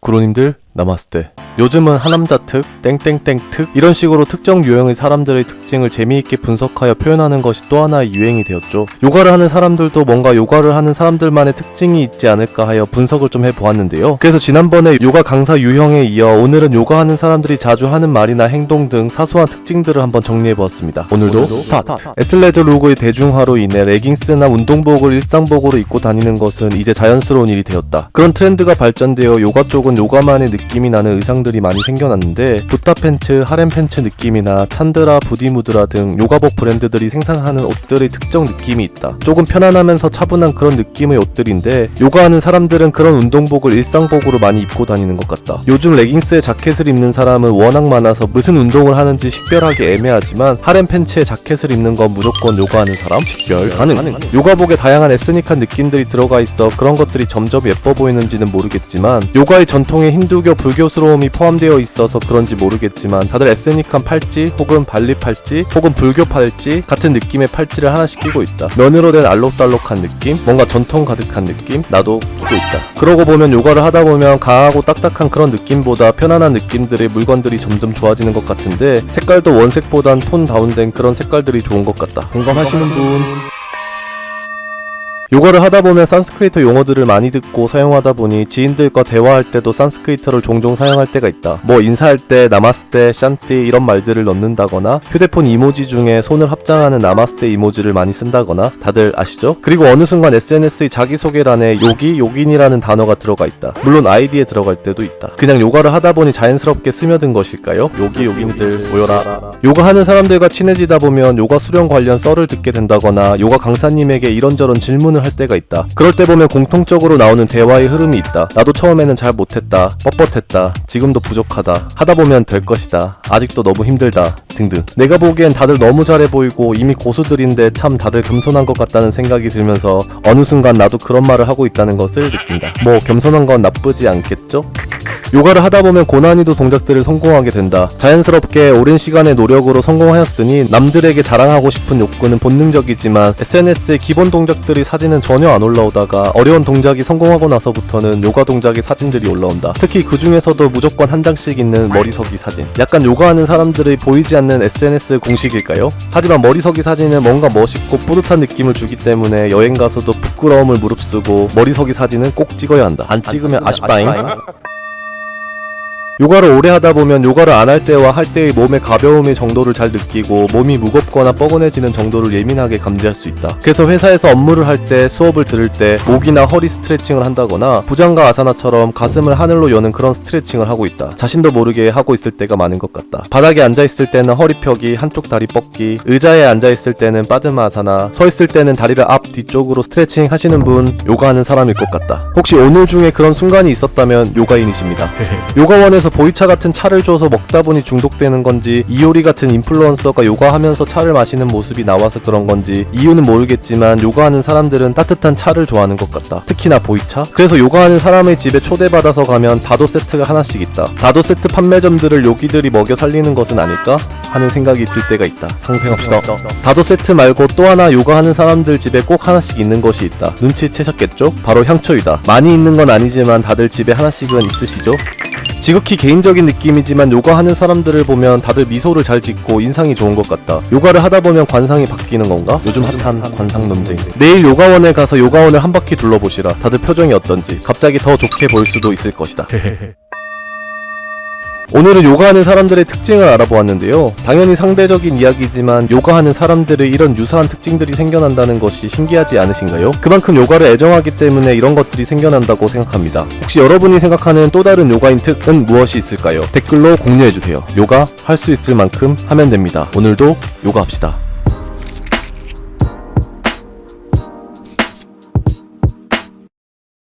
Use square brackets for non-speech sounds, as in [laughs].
구로님들 나마스테 요즘은 하남자 특, 땡땡땡 특 이런 식으로 특정 유형의 사람들의 특징을 재미있게 분석하여 표현하는 것이 또 하나의 유행이 되었죠. 요가를 하는 사람들도 뭔가 요가를 하는 사람들만의 특징이 있지 않을까 하여 분석을 좀 해보았는데요. 그래서 지난번에 요가 강사 유형에 이어 오늘은 요가하는 사람들이 자주 하는 말이나 행동 등 사소한 특징들을 한번 정리해보았습니다. 오늘도 스타트! 에슬레저 로고의 대중화로 인해 레깅스나 운동복을 일상복으로 입고 다니는 것은 이제 자연스러운 일이 되었다. 그런 트렌드가 발전되어 요가 쪽은 요가만의 느낌이 나는 의상 들이 많이 생겨났는데 부타 팬츠, 하렘 팬츠 느낌이나 찬드라, 부디무드라 등 요가복 브랜드들이 생산하는 옷들의 특정 느낌이 있다. 조금 편안하면서 차분한 그런 느낌의 옷들인데 요가하는 사람들은 그런 운동복을 일상복으로 많이 입고 다니는 것 같다. 요즘 레깅스에 자켓을 입는 사람은 워낙 많아서 무슨 운동을 하는지 식별하기 애매하지만 하렘 팬츠에 자켓을 입는 건 무조건 요가하는 사람 식별 가능. 요가복에 다양한 에스닉한 느낌들이 들어가 있어 그런 것들이 점점 예뻐 보이는지는 모르겠지만 요가의 전통의 힌두교 불교스러움이 포함되어 있어서 그런지 모르겠지만 다들 에스닉한 팔찌 혹은 발리 팔찌 혹은 불교 팔찌 같은 느낌의 팔찌를 하나씩 끼고 있다. 면으로 된 알록달록한 느낌, 뭔가 전통 가득한 느낌, 나도 끼고 있다. 그러고 보면 요가를 하다 보면 강하고 딱딱한 그런 느낌보다 편안한 느낌들의 물건들이 점점 좋아지는 것 같은데 색깔도 원색보단 톤 다운된 그런 색깔들이 좋은 것 같다. 공감하시는 분? 요가를 하다 보면 산스크리트 용어들을 많이 듣고 사용하다 보니 지인들과 대화할 때도 산스크리트를 종종 사용할 때가 있다. 뭐 인사할 때 나마스테, 샨티 이런 말들을 넣는다거나 휴대폰 이모지 중에 손을 합장하는 나마스테 이모지를 많이 쓴다거나 다들 아시죠? 그리고 어느 순간 SNS의 자기소개란에 요기, 요긴이라는 단어가 들어가 있다. 물론 아이디에 들어갈 때도 있다. 그냥 요가를 하다 보니 자연스럽게 스며든 것일까요? 요기, 요긴들 모여라. 요가 하는 사람들과 친해지다 보면 요가 수련 관련 썰을 듣게 된다거나 요가 강사님에게 이런저런 질문을 할 때가 있다. 그럴 때 보면 공통적으로 나오는 대화의 흐름이 있다. 나도 처음에는 잘 못했다. 뻣뻣했다. 지금도 부족하다. 하다 보면 될 것이다. 아직도 너무 힘들다. 등등. 내가 보기엔 다들 너무 잘해 보이고 이미 고수들인데 참 다들 겸손한 것 같다는 생각이 들면서 어느 순간 나도 그런 말을 하고 있다는 것을 느낀다. 뭐 겸손한 건 나쁘지 않겠죠? 요가를 하다 보면 고난이도 동작들을 성공하게 된다. 자연스럽게 오랜 시간의 노력으로 성공하였으니 남들에게 자랑하고 싶은 욕구는 본능적이지만 SNS에 기본 동작들이 사진은 전혀 안 올라오다가 어려운 동작이 성공하고 나서부터는 요가 동작의 사진들이 올라온다. 특히 그 중에서도 무조건 한 장씩 있는 머리석이 사진. 약간 요가하는 사람들의 보이지 않는 SNS 공식일까요? 하지만 머리석이 사진은 뭔가 멋있고 뿌듯한 느낌을 주기 때문에 여행 가서도 부끄러움을 무릅쓰고 머리석이 사진은 꼭 찍어야 한다. 안 찍으면 아쉽다잉. 요가를 오래 하다 보면 요가를 안 할 때와 할 때의 몸의 가벼움의 정도를 잘 느끼고 몸이 무겁거나 뻐근해지는 정도를 예민하게 감지할 수 있다. 그래서 회사에서 업무를 할 때 수업을 들을 때 목이나 허리 스트레칭을 한다거나 부장과 아사나처럼 가슴을 하늘로 여는 그런 스트레칭을 하고 있다. 자신도 모르게 하고 있을 때가 많은 것 같다. 바닥에 앉아 있을 때는 허리 펴기, 한쪽 다리 뻗기, 의자에 앉아 있을 때는 빠드마 아사나, 서 있을 때는 다리를 앞 뒤쪽으로 스트레칭 하시는 분 요가하는 사람일 것 같다. 혹시 오늘 중에 그런 순간이 있었다면 요가인이십니다. [laughs] 요가원에서 보이차 같은 차를 줘서 먹다 보니 중독되는 건지 이효리 같은 인플루언서가 요가하면서 차를 마시는 모습이 나와서 그런 건지 이유는 모르겠지만 요가하는 사람들은 따뜻한 차를 좋아하는 것 같다. 특히나 보이차? 그래서 요가하는 사람의 집에 초대받아서 가면 다도 세트가 하나씩 있다. 다도 세트 판매점들을 요기들이 먹여 살리는 것은 아닐까? 하는 생각이 들 때가 있다. 상생합시다. 다도 세트 말고 또 하나 요가하는 사람들 집에 꼭 하나씩 있는 것이 있다. 눈치채셨겠죠? 바로 향초이다. 많이 있는 건 아니지만 다들 집에 하나씩은 있으시죠? 지극히 개인적인 느낌이지만 요가하는 사람들을 보면 다들 미소를 잘 짓고 인상이 좋은 것 같다. 요가를 하다 보면 관상이 바뀌는 건가? 요즘 핫한 관상 논쟁. 내일 요가원에 가서 요가원을 한 바퀴 둘러보시라. 다들 표정이 어떤지. 갑자기 더 좋게 보일 수도 있을 것이다. [laughs] 오늘은 요가하는 사람들의 특징을 알아보았는데요. 당연히 상대적인 이야기지만 요가하는 사람들의 이런 유사한 특징들이 생겨난다는 것이 신기하지 않으신가요? 그만큼 요가를 애정하기 때문에 이런 것들이 생겨난다고 생각합니다. 혹시 여러분이 생각하는 또 다른 요가인 특은 무엇이 있을까요? 댓글로 공유해주세요. 요가 할 수 있을 만큼 하면 됩니다. 오늘도 요가합시다.